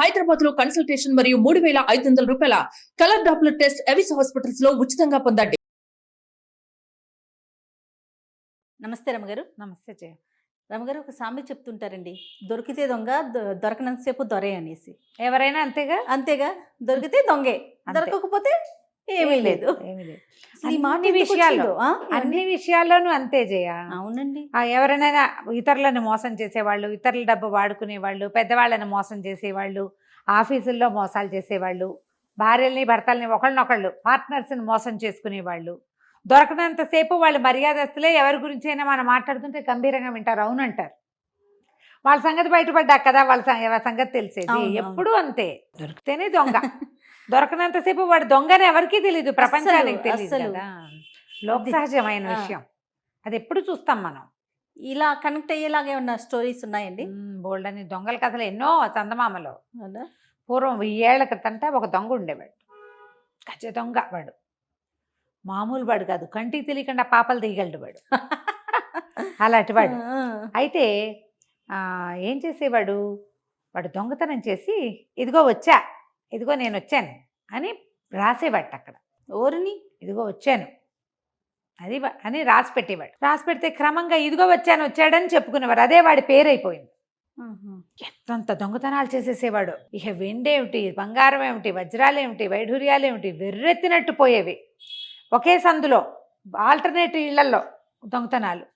హైదరాబాద్లో కన్సల్టేషన్ మరియు మూడు వేల ఐదు వందల రూపాయల కలర్ డాప్లర్ టెస్ట్ ఎవిస్ హాస్పిటల్స్లో ఉచితంగా పొందండి. నమస్తే రమగారు. నమస్తే జయ. రమగారు ఒక సామెత చెప్తుంటారండి దొరికితే దొంగ దొ- దొరకనంతసేపు దొరే అనేసి. ఎవరైనా అంతేగా? అంతేగా? దొరికితే దొంగే. దొరకకపోతే ఏమీ లేదు. అన్ని విషయాల్లో? అన్ని విషయాల్లోనూ అంతే జయ. అవునండి. ఎవరినైనా ఇతరులను మోసం చేసేవాళ్ళు ఇతరుల డబ్బు వాడుకునేవాళ్ళు పెద్దవాళ్ళని మోసం చేసేవాళ్ళు ఆఫీసుల్లో మోసాలు చేసేవాళ్ళు భార్యల్ని భర్తల్ని ఒకళ్ళనొకళ్ళు పార్ట్నర్స్ని మోసం చేసుకునేవాళ్ళు. దొరకనంతసేపు వాళ్ళు మర్యాదస్తులే ఎవరి గురించి అయినా మనం మాట్లాడుతుంటే గంభీరంగా వింటారు అవునంటారు. వాళ్ళ సంగతి బయటపడ్డా కదా వాళ్ళ సంగతి తెలిసేది. ఎప్పుడూ అంతే. దొరికితేనే దొంగ. దొరకనంతసేపు వాడు దొంగని ఎవరికీ తెలియదు ప్రపంచానికి తెలియదు అస్సలు. కదా. లోక సహజమైన ఆ. విషయం అది ఎప్పుడు చూస్తాం మనం. ఇలా కనెక్ట్ అయ్యేలాగే ఉన్న స్టోరీస్ ఉన్నాయండి? బోల్డ్ అని దొంగల కథలు ఎన్నో చందమామలో. అవునా? పూర్వం వెయ్యేళ్ళ క్రితంట ఒక దొంగ ఉండేవాడు. గజ దొంగ వాడు. మామూలు వాడు కాదు కంటికి తెలియకుండా పాపలు తీయగలడు వాడు అలాంటి వాడు. ఆ, అయితే ఆ, ఏం చేసేవాడు? వాడు దొంగతనం చేసి ఇదిగో వచ్చా. ఇదిగో నేను వచ్చాను అని రాసేవాడు అక్కడ. ఓరిని ఇదిగో వచ్చాను. అది అని రాసి పెట్టేవాడు. రాసి పెడితే క్రమంగా ఇదిగో వచ్చాను వచ్చాడని చెప్పుకునేవారు అదే వాడి పేరైపోయింది. ఆహా. ఎంతంత దొంగతనాలు చేసేసేవాడు. ఇక వెండేమిటి బంగారం ఏమిటి వజ్రాలు ఏమిటి వైఢూర్యాలు ఏమిటి వెర్రెత్తినట్టు పోయేవి. ఒకే సందులో ఆల్టర్నేటివ్ ఇళ్ళలో దొంగతనాలు.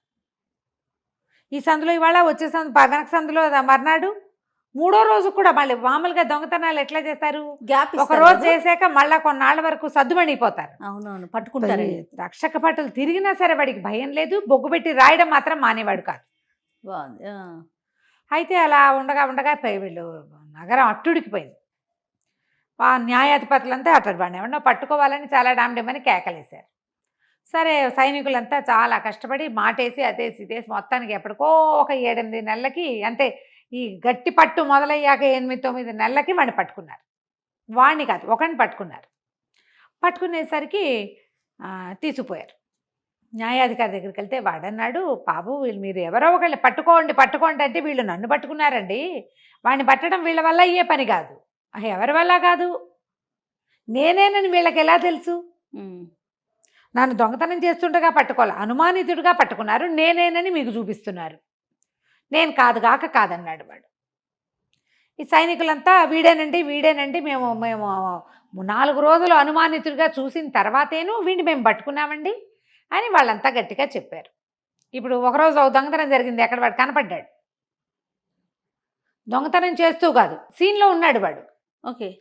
ఈ సందులో ఇవాళ వచ్చే సందు వెనక సందులో మర్నాడు మూడో రోజు కూడా మళ్ళీ మామూలుగా దొంగతనాలు ఎట్లా చేస్తారు? గ్యాప్ ఒక రోజు? చేసాక మళ్ళా కొన్నాళ్ళ వరకు సద్దుమణిపోతారు. అవునవును పట్టుకుంటారండి రక్షక పట్టులు తిరిగినా సరే వాడికి భయం లేదు బొగ్గు పెట్టి రాయడం మాత్రం మానేవాడు కాదు. అయితే అలా ఉండగా ఉండగా వీళ్ళు నగరం అట్టుడికిపోయింది. ఆ న్యాయాధిపతులంతా అట్టడు వాడిని ఎవరినో పట్టుకోవాలని చాలా డామ్డేమని కేకలేశారు. సరే సైనికులంతా చాలా కష్టపడి మాటేసి అదేసి ఇదేసి మొత్తానికి ఎప్పటికో ఒక ఏడెనిమిది నెలలకి అంటే ఈ గట్టి పట్టు మొదలయ్యాక ఎనిమిది తొమ్మిది నెలలకి వాడిని పట్టుకున్నారు. వాడిని కాదు ఒకరిని పట్టుకున్నారు. పట్టుకునేసరికి తీసుకుపోయారు న్యాయాధికారి దగ్గరికి వెళ్తే వాడన్నాడు బాబు వీళ్ళు మీరు ఎవరో ఒకళ్ళు పట్టుకోండి పట్టుకోండి అంటే వీళ్ళు నన్ను పట్టుకున్నారండి. వాడిని పట్టడం వీళ్ళ వల్ల అయ్యే పని కాదు. ఎవరి వల్ల కాదు? నేనేనని వీళ్ళకి ఎలా తెలుసు. నన్ను దొంగతనం చేస్తుండగా పట్టుకోవాలి అనుమానితుడిగా పట్టుకున్నారు నేనేనని మీకు చూపిస్తున్నారు. నేను కాదుగాక కాదన్నాడు వాడు. ఈ సైనికులంతా వీడేనండి వీడేనండి మేము మేము నాలుగు రోజులు అనుమానితుడిగా చూసిన తర్వాతేను వీడిని మేము పట్టుకున్నామండి అని వాళ్ళంతా గట్టిగా చెప్పారు. ఇప్పుడు ఒకరోజు ఒక దొంగతనం జరిగింది అక్కడ వాడు కనపడ్డాడు? దొంగతనం చేస్తూ కాదు సీన్లో ఉన్నాడు వాడు. ఓకే.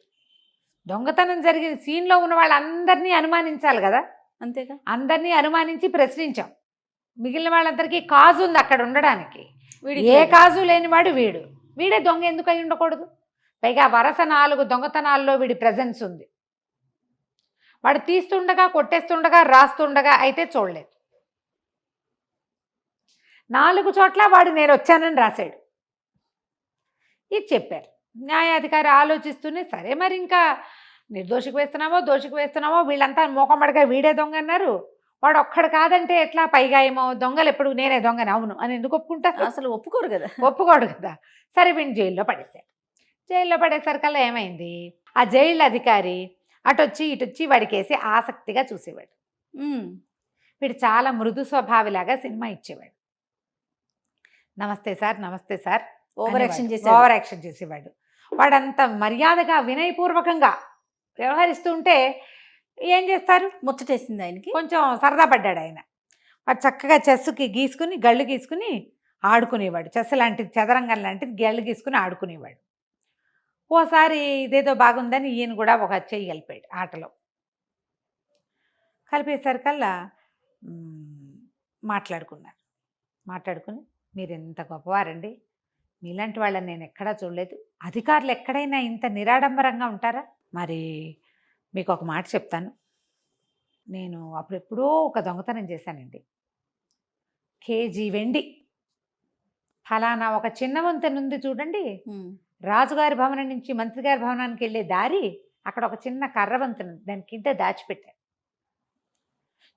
దొంగతనం జరిగిన సీన్లో ఉన్న వాళ్ళందరినీ అనుమానించాలి కదా? అంతేగా? అందరినీ అనుమానించి ప్రశ్నించాం. మిగిలిన వాళ్ళందరికీ కాజు ఉంది అక్కడ ఉండడానికి. ఏ. కాజు లేనివాడు వీడు. వీడే దొంగ ఎందుకు అయి ఉండకూడదు? పైగా వరస నాలుగు దొంగతనాల్లో వీడి ప్రజెన్స్ ఉంది. వాడు తీస్తుండగా కొట్టేస్తుండగా రాస్తుండగా అయితే చూడలేదు. నాలుగు చోట్ల వాడు నేను వచ్చానని రాశాడు. ఇది చెప్పారు. న్యాయాధికారి ఆలోచిస్తూనే సరే మరి ఇంకా నిర్దోషికి వేస్తున్నామో దోషికి వేస్తున్నామో వీళ్ళంతా మోకమ్మడిగా వీడే దొంగ అన్నారు. వాడు ఒక్కడు కాదంటే ఎట్లా? పైగా ఏమో దొంగలు ఎప్పుడు నేనే దొంగని అవును అని ఎందుకు ఒప్పుకుంటారు? అసలు ఒప్పుకోరు కదా. ఒప్పుకోడు కదా. సరే వీడిని జైల్లో పడేశాడు జైల్లో పడేసరికల్లా ఏమైంది? ఆ జైలు అధికారి అటు వచ్చి ఇటు వచ్చి వాడికి వేసి ఆసక్తిగా చూసేవాడు. వీడు చాలా మృదు స్వభావిలాగా సినిమా ఇచ్చేవాడు. నమస్తే సార్ నమస్తే సార్ ఓవర్ యాక్షన్. చేశారు ఓవర్ యాక్షన్ చేసేవాడు. వాడంత మర్యాదగా వినయపూర్వకంగా వ్యవహరిస్తుంటే ఏం చేస్తారు? ముచ్చటేసింది ఆయనకి. కొంచెం సరదా పడ్డాడు ఆయన. వాడు చక్కగా చెస్సుకి గీసుకుని గళ్ళు గీసుకుని ఆడుకునేవాడు. చెస్ లాంటిది చదరంగం లాంటిది గళ్ళు గీసుకుని ఆడుకునేవాడు. ఓసారి ఇదేదో బాగుందని ఈయన కూడా ఒక చెయ్యి కలిపాడు ఆటలో. కలిపేసరికల్లా మాట్లాడుకున్నారు. మాట్లాడుకుని మీరు ఎంత గొప్పవారండి. మీలాంటి వాళ్ళని నేను ఎక్కడా చూడలేదు. అధికారులు ఎక్కడైనా ఇంత నిరాడంబరంగా ఉంటారా? మరి మీకు ఒక మాట చెప్తాను. నేను అప్పుడెప్పుడో ఒక దొంగతనం చేశానండి. కేజీ వెండి. ఫలానా ఒక చిన్న వంతెన ఉంది చూడండి. రాజుగారి భవనం నుంచి మంత్రి గారి భవనానికి వెళ్ళే దారి అక్కడ ఒక చిన్న కర్ర వంతెన. దాని కింద దాచిపెట్టాను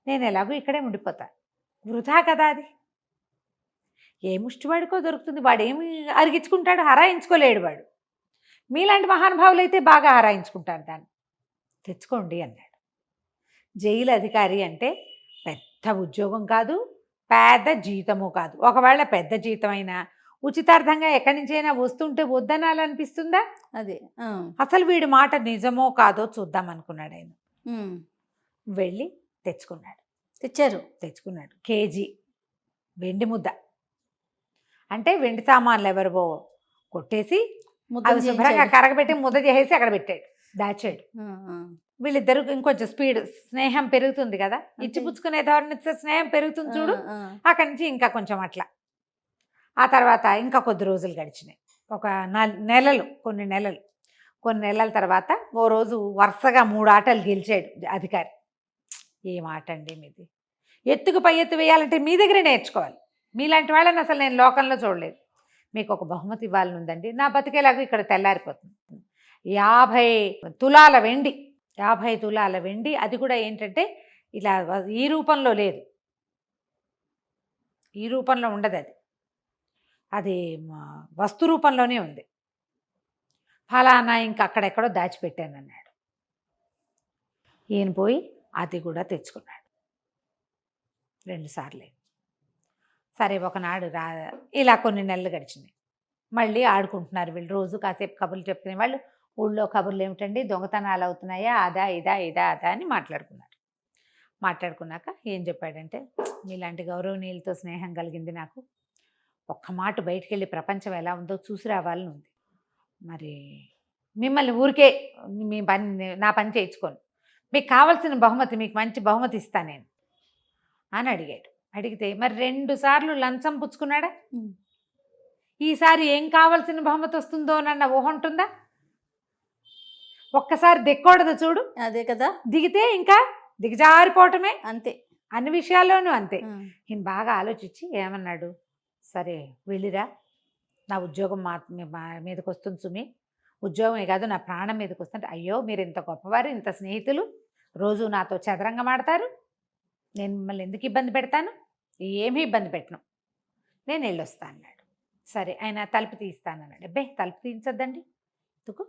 నేను ఎలాగో ఇక్కడే ఉండిపోతా. వృధా కదా అది. ఏ ముష్టివాడికో దొరుకుతుంది. వాడు ఏమి అరిగించుకుంటాడు హరాయించుకోలేడు వాడు. మీలాంటి మహానుభావులు అయితే బాగా ఆరాయించుకుంటారు దాన్ని. తెచ్చుకోండి అన్నాడు. జైలు అధికారి అంటే పెద్ద ఉద్యోగం కాదు పెద్ద జీతము కాదు. ఒకవేళ పెద్ద జీతం అయినా ఉచితార్థంగా ఎక్కడి నుంచైనా వస్తుంటే వద్దనాలనిపిస్తుందా? అదే అసలు వీడి మాట నిజమో కాదో చూద్దాం అనుకున్నాడు ఆయన. వెళ్ళి తెచ్చుకున్నాడు. తెచ్చారు. తెచ్చుకున్నాడు. కేజీ వెండి ముద్ద. అంటే వెండి సామాన్లు ఎవరివో కొట్టేసి అవి శుభ్రంగా. కరగబెట్టి ముద్ద చేసేసి అక్కడ పెట్టాడు. దాచాడు. వీళ్ళిద్దరు ఇంకొంచెం స్పీడ్ స్నేహం పెరుగుతుంది కదా? ఇచ్చి. పుచ్చుకునే ధోరణి స్నేహం పెరుగుతుంది చూడు. అక్కడి నుంచి ఇంకా కొంచెం అట్లా. ఆ తర్వాత ఇంకా కొద్ది రోజులు గడిచినాయి. ఒక నల్- నెలలు కొన్ని నెలలు. కొన్ని నెలల తర్వాత ఓ రోజు వరుసగా మూడు ఆటలు గెలిచాడు అధికారి. ఏం ఆట అండి మీది? ఎత్తుకు పై ఎత్తు వేయాలంటే మీ దగ్గరే నేర్చుకోవాలి. మీలాంటి వాళ్ళని అసలు నేను లోకంలో చూడలేదు. మీకు ఒక బహుమతి ఇవ్వాలని ఉందండి. నా బతికేలాగా ఇక్కడ తెల్లారిపోతుంది. యాభై తులాల వెండి. యాభై తులాల వెండి. అది కూడా ఏంటంటే ఇలా ఈ రూపంలో లేదు. ఈ రూపంలో ఉండదు అది. అది మా వస్తు రూపంలోనే ఉంది. ఫలానా ఇంకా అక్కడెక్కడో దాచిపెట్టాను అన్నాడు. ఈయన పోయి అది కూడా తెచ్చుకున్నాడు. రెండుసార్లు సరే ఒకనాడు రా ఇలా కొన్ని నెలలు గడిచినాయి. మళ్ళీ ఆడుకుంటున్నారు వీళ్ళు. రోజు కాసేపు కబుర్లు చెప్పుకునే వాళ్ళు ఊళ్ళో కబుర్లు ఏమిటండి దొంగతనాలు అవుతున్నాయా? అదా ఇదా ఇదా అదా అని మాట్లాడుకున్నారు. మాట్లాడుకున్నాక ఏం చెప్పాడంటే మీలాంటి గౌరవనీయులతో స్నేహం కలిగింది నాకు. ఒక్క మాట బయటికి వెళ్ళి ప్రపంచం ఎలా ఉందో చూసి రావాలని ఉంది. మరి మిమ్మల్ని ఊరికే మీ పని నా పని చేయించుకోను. మీకు కావాల్సిన బహుమతి మీకు మంచి బహుమతి ఇస్తా నేను. అని అడిగాడు. అడిగితే మరి రెండు సార్లు లంచం పుచ్చుకున్నాడా. ఈసారి ఏం కావాల్సిన బహుమతి వస్తుందో అన్న ఊహ ఉంటుందా? ఒక్కసారి దిక్కూడదు చూడు. అదే కదా. దిగితే ఇంకా దిగజారిపోవటమే. అంతే. అన్ని విషయాల్లోనూ అంతే. ఈయన బాగా ఆలోచించి ఏమన్నాడు? సరే వెళ్ళిరా. నా ఉద్యోగం మా మీదకి వస్తుంది సుమి. ఉద్యోగమే కాదు నా ప్రాణం మీదకి వస్తుంటే అయ్యో మీరు ఇంత గొప్పవారు ఇంత స్నేహితులు. రోజు నాతో చదరంగం ఆడతారు. నేను మిమ్మల్ని ఎందుకు ఇబ్బంది పెడతాను? ఏమీ ఇబ్బంది పెట్టను. నేను వెళ్ళొస్తా అన్నాడు. సరే ఆయన తలుపు తీస్తానన్నాడు. అబ్బే తలుపు తీయించొద్దండి. ఎందుకు?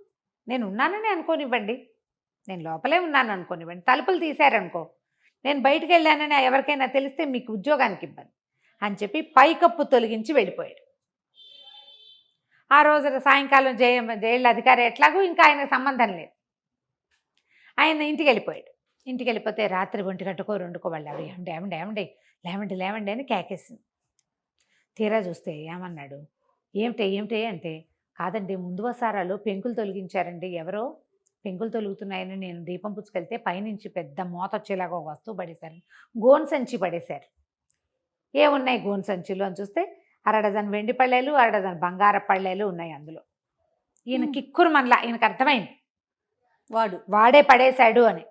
నేను ఉన్నానని అనుకోనివ్వండి. నేను లోపలే ఉన్నాను అనుకోనివ్వండి. తలుపులు తీశారనుకో నేను బయటికి వెళ్ళానని ఎవరికైనా తెలిస్తే మీకు ఉద్యోగానికి ఇబ్బంది అని చెప్పి పైకప్పు తొలగించి వెళ్ళిపోయాడు. ఆ రోజు సాయంకాలం జై జైళ్ళ అధికారి ఎట్లాగూ ఇంకా ఆయన సంబంధం లేదు. ఆయన ఇంటికి వెళ్ళిపోయాడు ఇంటికి వెళ్ళిపోతే రాత్రి ఒంటి గంటకో రెండుకో వాళ్ళు అవి ఏమండి ఏమండి ఏమండి లేవండి లేవండి అని కేకేసింది. తీరా చూస్తే ఏమన్నాడు? ఏమిటే ఏమిటి అంటే కాదండి. ముందు వసారాలు పెంకులు తొలగించారండి. ఎవరో పెంకులు తొలుగుతున్నాయని నేను దీపం పుచ్చుకెళ్తే పైనుంచి పెద్ద మూత వచ్చేలాగా ఒక వస్తువు పడేశారు. గోన్ సంచి పడేశారు. ఏమున్నాయి గోన్ సంచిలో అని చూస్తే అర డజన్ వెండి పళ్ళేలు అర డజన్ బంగార పళ్ళేలు ఉన్నాయి అందులో. ఈయన. కిక్కురు మనలా ఈయనకు అర్థమైంది. వాడు. వాడే పడేశాడు అని.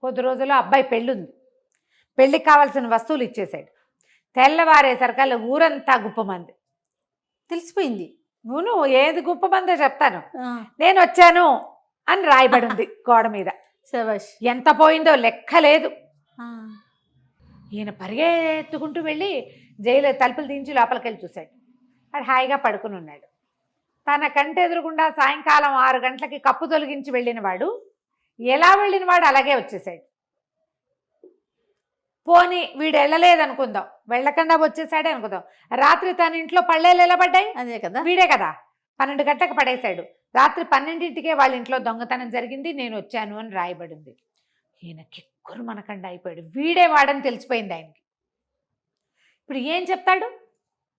కొద్ది రోజుల్లో అబ్బాయి పెళ్ళుంది. పెళ్ళికి కావాల్సిన వస్తువులు ఇచ్చేశాడు. తెల్లవారేసరికల్లా ఊరంతా గుప్పమంది. తెలిసిపోయింది. నువ్వు ఏది గుప్పమందో చెప్తాను. ఆ, నేను వచ్చాను అని రాయబడి ఉంది గోడ మీద. ఎంత పోయిందో లెక్క లేదు. ఈయన పరిగెత్తుకుంటూ వెళ్ళి జైలు తలుపులు దించి లోపలికి వెళ్ళి చూశాడు. వాడు హాయిగా పడుకుని ఉన్నాడు. తన కంటి ఎదురుగుండా సాయంకాలం ఆరు గంటలకి కప్పు తొలగించి వెళ్ళిన వాడు ఎలా వెళ్ళిన వాడు అలాగే వచ్చేసాడు. పోని వీడు వెళ్ళలేదు అనుకుందాం వెళ్ళకుండా వచ్చేసాడే అనుకుందాం. రాత్రి తన ఇంట్లో పళ్ళేలు ఎలా పడ్డాయి? అదే కదా. వీడే కదా. పన్నెండు గంటలకు పడేశాడు. రాత్రి పన్నెండింటికే వాళ్ళ ఇంట్లో దొంగతనం జరిగింది. నేను వచ్చాను అని రాయబడింది. ఈయన కిక్కురు మనకండ అయిపోయాడు. వీడే వాడని తెలిసిపోయింది ఆయనకి. ఇప్పుడు ఏం చెప్తాడు?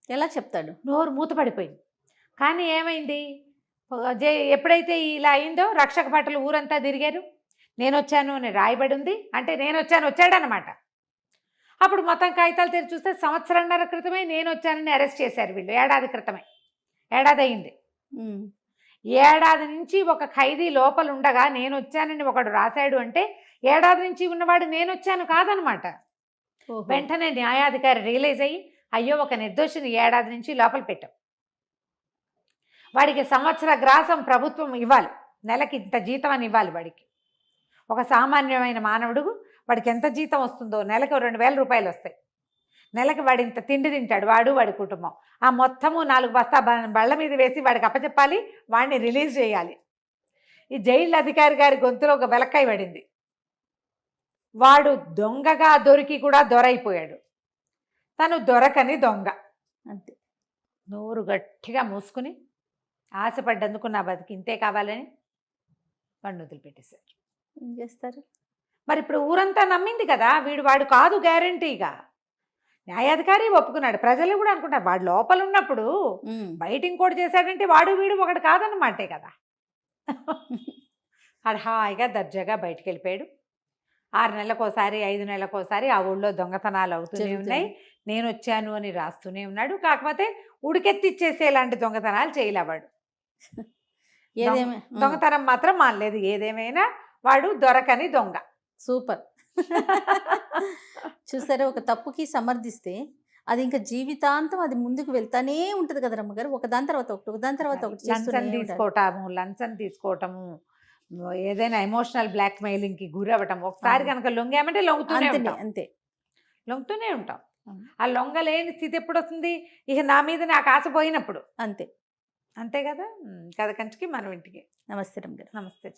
ఎలా చెప్తాడు? నోరు మూతపడిపోయింది కానీ ఏమైంది? ఎప్పుడైతే ఇలా అయిందో రక్షక భటులు ఊరంతా తిరిగారు. నేను వచ్చాను అని రాయబడి ఉంది అంటే నేను వచ్చాను వచ్చాడనమాట అప్పుడు మొత్తం కాగితాలు తెరిచి చూస్తే సంవత్సరంన్నర క్రితమే నేను వచ్చానని అరెస్ట్ చేశారు వీళ్ళు ఏడాది క్రితమే. ఏడాది అయింది ఏడాది నుంచి ఒక ఖైదీ లోపల ఉండగా నేను వచ్చానని ఒకడు రాశాడు అంటే ఏడాది నుంచి ఉన్నవాడు నేను వచ్చాను కాదనమాట. వెంటనే న్యాయాధికారి రియలైజ్ అయ్యి అయ్యో ఒక నిర్దోషిని ఏడాది నుంచి లోపల పెట్టాం. వాడికి సంవత్సర గ్రాసం ప్రభుత్వం ఇవ్వాలి నెలకి ఇంత జీతం అని ఇవ్వాలి వాడికి. ఒక సామాన్యమైన మానవుడు వాడికి ఎంత జీతం వస్తుందో నెలకు రెండు వేల రూపాయలు వస్తాయి. నెలకి వాడు ఇంత తిండి తింటాడు వాడు వాడి కుటుంబం. ఆ మొత్తము నాలుగు బస్తా బళ్ళ మీద వేసి వాడికి అప్పచెప్పాలి వాడిని రిలీజ్ చేయాలి. ఈ జైలు అధికారి గారి గొంతులో ఒక వెలక్కాయ పడింది. వాడు దొంగగా దొరికి కూడా దొరైపోయాడు. తను దొరకని దొంగ. అంతే. నోరు గట్టిగా మూసుకుని ఆశపడ్డందుకు నా బతికి ఇంతే కావాలని వాడిని వదిలిపెట్టేశారు. ఏం చేస్తారు? మరి ఇప్పుడు ఊరంతా నమ్మింది కదా వీడు వాడు కాదు గ్యారంటీగా. న్యాయాధికారి ఒప్పుకున్నాడు. ప్రజలు కూడా అనుకుంటారు వాడు లోపల ఉన్నప్పుడు. బయట ఇంకోటి చేశాడంటే వాడు వీడు ఒకటి కాదన్నమాటే కదా. ఆడు హాయిగా దర్జాగా బయటికి వెళ్ళిపోయాడు ఆరు నెలలకోసారి ఐదు నెలలకోసారి ఆ ఊళ్ళో దొంగతనాలు అవుతూనే. ఉన్నాయి. నేను వచ్చాను అని రాస్తూనే ఉన్నాడు. కాకపోతే ఉడికెత్తిచ్చేసే ఇలాంటి దొంగతనాలు చేయలేవాడు. దొంగతనం మాత్రం మానలేదు. ఏదేమైనా వాడు దొరకని దొంగ. సూపర్. చూసారా ఒక తప్పుకి సమర్థిస్తే అది ఇంకా జీవితాంతం అది ముందుకు వెళ్తానే ఉంటది కదా రమ్మగారు. ఒక దాని తర్వాత ఒకటి ఒక దాని తర్వాత ఒకటి లంచం. తీసుకోవటము లంచం తీసుకోవటము ఏదైనా ఎమోషనల్ బ్లాక్ మెయిలింగ్కి గురవటం ఒకసారి. కనుక లొంగామంటే లొంగుతూనే అంతే ఉంటాం. అంతే. లొంగుతూనే ఉంటాం. ఆ లొంగలేని స్థితి ఎప్పుడు వస్తుంది ఇక నా మీద నాకు ఆశ పోయినప్పుడు. అంతే. అంతే కదా? కథ కంచికి మనం ఇంటికి. నమస్తే రమ్మగారు. నమస్తే